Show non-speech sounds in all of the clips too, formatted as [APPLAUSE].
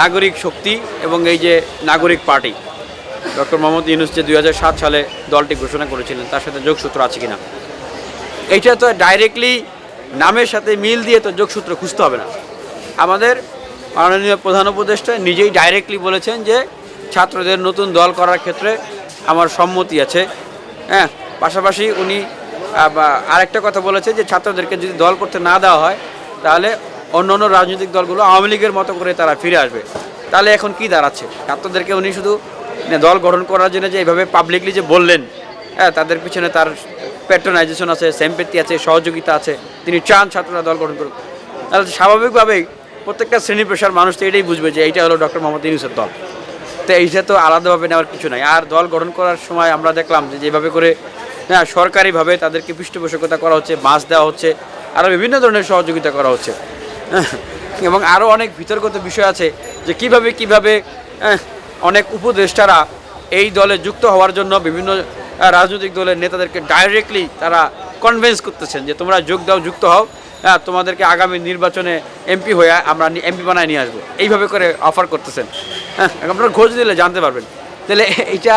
নাগরিক শক্তি এবং এই যে নাগরিক পার্টি, ডক্টর মোহাম্মদ ইউনুস যে দুই হাজার সাত সালে দলটি ঘোষণা করেছিলেন, তার সাথে যোগসূত্র আছে কিনা? এইটা তো ডাইরেক্টলি নামের সাথে মিল দিয়ে তো যোগসূত্র খুঁজতে হবে না। আমাদের মাননীয় প্রধান উপদেষ্টা নিজেই ডাইরেক্টলি বলেছেন যে ছাত্রদের নতুন দল করার ক্ষেত্রে আমার সম্মতি আছে। হ্যাঁ পাশাপাশি উনি আরেকটা কথা বলেছে যে ছাত্রদেরকে যদি দল করতে না দেওয়া হয়, তাহলে অন্য অন্য রাজনৈতিক দলগুলো আওয়ামী লীগের মতো করে তারা ফিরে আসবে। তাহলে এখন কি দাঁড়াচ্ছে? ছাত্রদেরকে উনি শুধু মানে দল গঠন করার জন্য যে এইভাবে পাবলিকলি যে বললেন হ্যাঁ তাদের পিছনে তার প্যাট্রোনাইজেশন আছে সেম্পেতি আছে, সহযোগিতা আছে, তিনি চান ছাত্ররা দল গঠন করুক। তাহলে স্বাভাবিকভাবেই প্রত্যেকটা শ্রেণি পেশার মানুষ তো এটাই বুঝবে যে এইটা হলো ডক্টর মোহাম্মদ ইউনুসের দল। তো এইটা তো আলাদাভাবে নেওয়ার কিছু নাই। আর দল গঠন করার সময় আমরা দেখলাম যে যেভাবে করে হ্যাঁ সরকারিভাবে তাদেরকে পৃষ্ঠপোষকতা করা হচ্ছে, মাছ দেওয়া হচ্ছে আরও বিভিন্ন ধরনের সহযোগিতা করা হচ্ছে। [LAUGHS] এবং আরও অনেক বিতর্কিত বিষয় আছে যে কীভাবে কীভাবে অনেক উপদেষ্টারা এই দলে যুক্ত হওয়ার জন্য বিভিন্ন রাজনৈতিক দলের নেতাদেরকে ডাইরেক্টলি তারা কনভিন্স করতেছেন যে তোমরা যোগ দাও, যুক্ত হও হ্যাঁ তোমাদেরকে আগামী নির্বাচনে এমপি হয়ে আমরা এমপি বানায় নিয়ে আসব। এইভাবে করে অফার করতেছেন। হ্যাঁ আপনারা খোঁজ দিলে জানতে পারবেন। তাহলে [LAUGHS] এইটা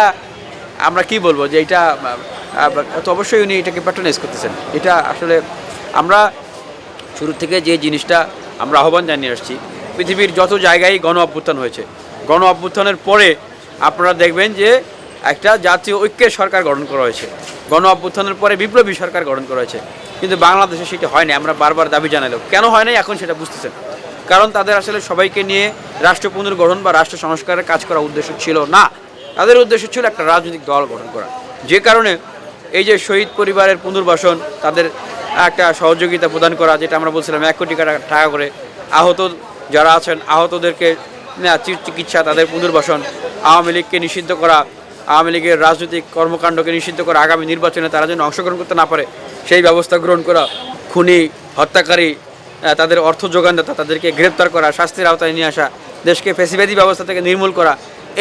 আমরা কি বলব যে এটা তো অবশ্যই উনি এটাকে প্যাট্রোনাইজ করতেছেন। এটা আসলে আমরা শুরু থেকে যে জিনিসটা আমরা আহ্বান জানিয়ে আসছি, পৃথিবীর যত জায়গায় গণ অভ্যুত্থান হয়েছে, গণ অভ্যুত্থানের পরে আপনারা দেখবেন যে একটা জাতীয় ঐক্যের সরকার গঠন করা হয়েছে। গণ অভ্যুত্থানের পরে বিপ্লবী সরকার গঠন করা হয়েছে। কিন্তু বাংলাদেশে সেটা হয়নি আমরা বারবার দাবি জানালেও কেন হয় নাই এখন সেটা বুঝতেছেন? কারণ তাদের আসলে সবাইকে নিয়ে রাষ্ট্র পুনর্গঠন বা রাষ্ট্র সংস্কারের কাজ করার উদ্দেশ্য ছিল না। তাদের উদ্দেশ্য ছিল একটা রাজনৈতিক দল গঠন করা। যে কারণে এই যে শহীদ পরিবারের পুনর্বাসন, তাদের একটা সহযোগিতা প্রদান করা, যেটা আমরা বলছিলাম, এক কোটি টাকা করে আহত যারা আছেন, আহতদেরকে চিকিৎসা, তাদের পুনর্বাসন, আওয়ামী লীগকে নিষিদ্ধ করা, আওয়ামী লীগের রাজনৈতিক কর্মকাণ্ডকে নিষিদ্ধ করা, আগামী নির্বাচনে তারা যেন অংশগ্রহণ করতে না পারে, সেই ব্যবস্থা গ্রহণ করা, খুনি, হত্যাকারী তাদের অর্থ যোগানদাতা তাদেরকে গ্রেপ্তার করা, শাস্তির আওতায় নিয়ে আসা, দেশকে ফেসিবাদী ব্যবস্থা থেকে নির্মূল করা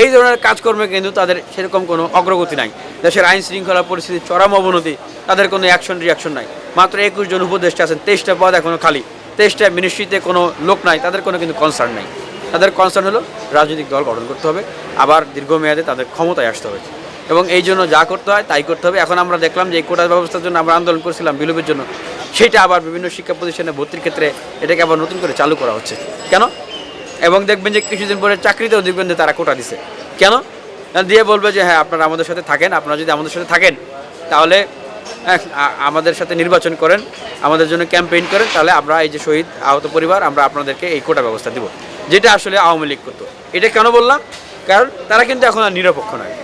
এই ধরনের কাজকর্মে কিন্তু তাদের সেরকম কোনো অগ্রগতি নাই। দেশের আইন শৃঙ্খলা পরিস্থিতির চরম অবনতি, তাদের কোনো অ্যাকশন রিয়াকশন নাই। মাত্র একুশ জন উপদেষ্টা আছেন, তেইশটা পদ এখনও খালি। তেইশটা মিনিস্ট্রিতে কোনো লোক নাই, তাদের কোনো কিন্তু কনসার্ন নাই। তাদের কনসার্ন হলো রাজনৈতিক দল গঠন করতে হবে, আবার দীর্ঘমেয়াদে তাদের ক্ষমতায় আসতে হবে। এবং এই জন্য যা করতে হয় তাই করতে হবে। এখন আমরা দেখলাম যে এই কোটা ব্যবস্থার জন্য আমরা আন্দোলন করছিলাম বিলোপের জন্য। সেটা আবার বিভিন্ন শিক্ষা প্রতিষ্ঠানে ভর্তির ক্ষেত্রে এটাকে আবার নতুন করে চালু করা হচ্ছে। কেন? এবং দেখবেন যে কিছুদিন পরে চাকরিতেও দেখবেন যে তারা কোটা দিছে। কেন? দিয়ে বলবে যে হ্যাঁ আপনারা আমাদের সাথে থাকেন, আপনারা যদি আমাদের সাথে থাকেন, তাহলে আমাদের সাথে নির্বাচন করেন, আমাদের জন্য ক্যাম্পেইন করেন, তাহলে আমরা এই যে শহীদ আহত পরিবার, আমরা আপনাদেরকে এই কোটা ব্যবস্থা দিব। যেটা আসলে আওয়ামী লীগ করতো। এটা কেন বললাম? কারণ তারা কিন্তু এখন আর নিরপেক্ষ নয়।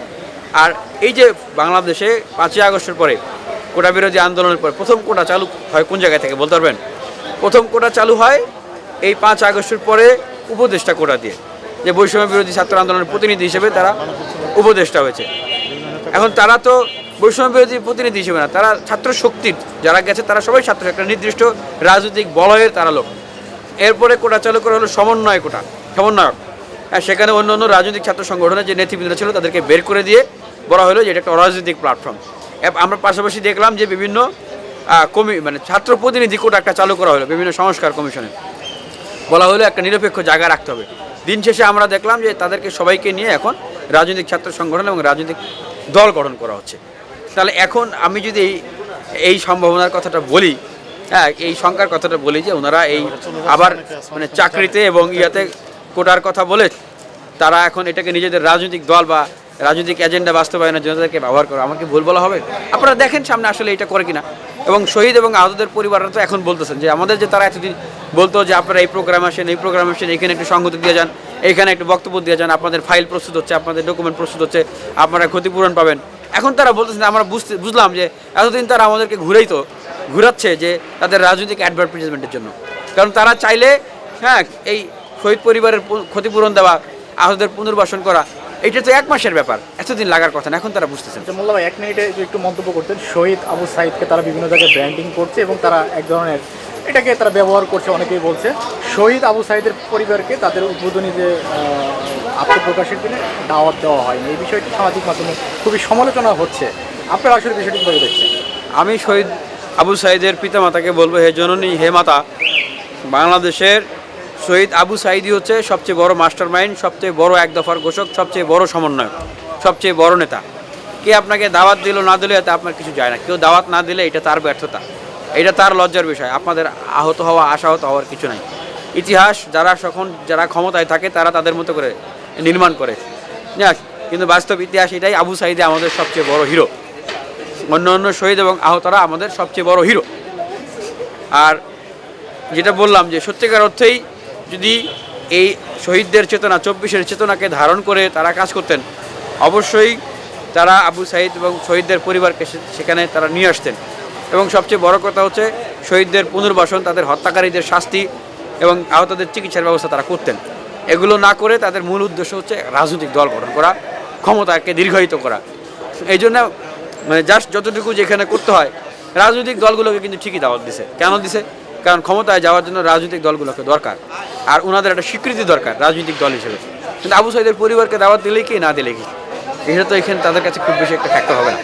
আর এই যে বাংলাদেশে পাঁচই আগস্টের পরে কোটা বিরোধী আন্দোলনের পরে প্রথম কোটা চালু হয় কোন জায়গা থেকে বলতে পারবেন? প্রথম কোটা চালু হয় এই পাঁচ আগস্টের পরে উপদেষ্টা কোটা দিয়ে, যে বৈষম্য বিরোধী ছাত্র আন্দোলনের প্রতিনিধি হিসেবে তারা উপদেষ্টা হয়েছে। এখন তারা তো বৈষম্য বিরোধী প্রতিনিধি হিসেবে না, তারা ছাত্র শক্তির যারা গেছে তারা সবাই ছাত্র একটা নির্দিষ্ট রাজনৈতিক বলয়ের তারা লোক। এরপরে কোটা চালু করা হলো সমন্বয় কোটা, সমন্বয়ক। সেখানে অন্য অন্য রাজনৈতিক ছাত্র সংগঠনের যে নেতৃবৃন্দ ছিল তাদেরকে বের করে দিয়ে বলা হলো যে এটা একটা অরাজনৈতিক প্ল্যাটফর্ম আমরা পাশাপাশি দেখলাম যে বিভিন্ন কমি মানে ছাত্র প্রতিনিধি কোটা একটা চালু করা হলো বিভিন্ন সংস্কার কমিশনে। বলা হলো একটা নিরপেক্ষ জায়গা রাখতে হবে। দিন শেষে আমরা দেখলাম যে তাদেরকে সবাইকে নিয়ে এখন রাজনৈতিক ছাত্র সংগঠন এবং রাজনৈতিক দল গঠন করা হচ্ছে। তাহলে এখন আমি যদি এই- সম্ভাবনার কথাটা বলি হ্যাঁ এই শঙ্কার কথাটা বলি যে ওনারা এই আবার মানে চাকরিতে এবং ইয়াতে কোটার কথা বলে তারা এখন এটাকে নিজেদের রাজনৈতিক দল বা রাজনৈতিক এজেন্ডা বাস্তবায়নের জন্য তাদেরকে ব্যবহার করে, আমাকে ভুল বলা হবে? আপনারা দেখেন সামনে আসলে এটা করে কিনা। এবং শহীদ এবং আহতদের পরিবাররা তো এখন বলতেছেন যে, আমাদের যে তারা এতদিন বলতো যে, আপনারা এই প্রোগ্রাম আসেন, এই প্রোগ্রাম আসেন, এখানে একটু সঙ্গতি দিয়ে যান এইখানে একটু বক্তব্য দিয়ে যান, আপনাদের ফাইল প্রস্তুত হচ্ছে, আপনাদের ডকুমেন্ট প্রস্তুত হচ্ছে, আপনারা ক্ষতিপূরণ পাবেন। এখন তারা বলতেছেন আমরা বুঝতে, বুঝলাম যে, এতদিন তারা আমাদেরকে ঘুরেই তো, ঘুরাচ্ছে যে, তাদের রাজনৈতিক অ্যাডভার্টাইজমেন্টের জন্য। কারণ তারা চাইলে হ্যাঁ এই শহীদ পরিবারের ক্ষতিপূরণ দেওয়া, আহতদের পুনর্বাসন করা এটা তো এক মাসের ব্যাপার। এতদিন লাগার কথা না এখন তারা বুঝতেছেন। আচ্ছা মোল্লা ভাই এক মিনিটে একটু মন্তব্য করতেন। শহীদ আবু সাইদকে তারা বিভিন্ন জায়গায় ব্র্যান্ডিং করছে এবং তারা এক ধরনের এটাকে তারা ব্যবহার করছে অনেকেই বলছে। শহীদ আবু সাইদের পরিবারকে তাদের উদ্বোধনী যে আত্মপ্রকাশের দিনে দাওয়াত দেওয়া হয়নি। এই বিষয়টি সামাজিক মাধ্যমে খুবই সমালোচনা হচ্ছে। আপনারা আসলে বিষয়টি কীভাবে দেখছেন? আমি শহীদ আবু সাইদের পিতামাতাকে বলব হে জননী হে মাতা বাংলাদেশের শহীদ আবু সাইদি হচ্ছে সবচেয়ে বড় মাস্টার মাইন্ড সবচেয়ে বড় এক দফার ঘোষক, সবচেয়ে বড় সমন্বয়ক, সবচেয়ে বড় নেতা। কে আপনাকে দাওয়াত দিল না দিলে এতে আপনার কিছু যায় না। কেউ দাওয়াত না দিলে এটা তার ব্যর্থতা। এটা তার লজ্জার বিষয়। আপনাদের আহত হওয়া, আশাহত হওয়ার কিছু নাই। ইতিহাস যারা যখন যারা ক্ষমতায় থাকে, তারা তাদের মতো করে নির্মাণ করে। কিন্তু বাস্তব ইতিহাস এটাই। আবু সাইদে আমাদের সবচেয়ে বড় হিরো। অন্য অন্য শহীদ এবং আহতরা আমাদের সবচেয়ে বড় হিরো। আর যেটা বললাম যে সত্যিকার অর্থেই যদি এই শহীদদের চেতনা, চব্বিশের চেতনাকে ধারণ করে তারা কাজ করতেন, অবশ্যই তারা আবু সাইদ এবং শহীদদের পরিবারকে সেখানে তারা নিয়ে আসতেন। এবং সবচেয়ে বড় কথা হচ্ছে শহীদদের পুনর্বাসন, তাদের হত্যাকারীদের শাস্তি এবং আহতদের চিকিৎসার ব্যবস্থা তারা করতেন। এগুলো না করে তাদের মূল উদ্দেশ্য হচ্ছে রাজনৈতিক দল গঠন করা, ক্ষমতাকে দীর্ঘায়িত করা। এই জন্য মানে জাস্ট যতটুকু যেখানে করতে হয়, রাজনৈতিক দলগুলোকে কিন্তু ঠিকই দাওয়াত দিছে। কেন দিছে? কারণ ক্ষমতায় যাওয়ার জন্য রাজনৈতিক দলগুলোকে দরকার। আর ওনাদের একটা স্বীকৃতি দরকার রাজনৈতিক দল হিসেবে। কিন্তু আবু সাইদের পরিবারকে দাওয়াত দিলেই কি, না দিলে কি? এটা তো এখানে তাদের কাছে খুব বেশি একটা ফ্যাক্টর হবে না।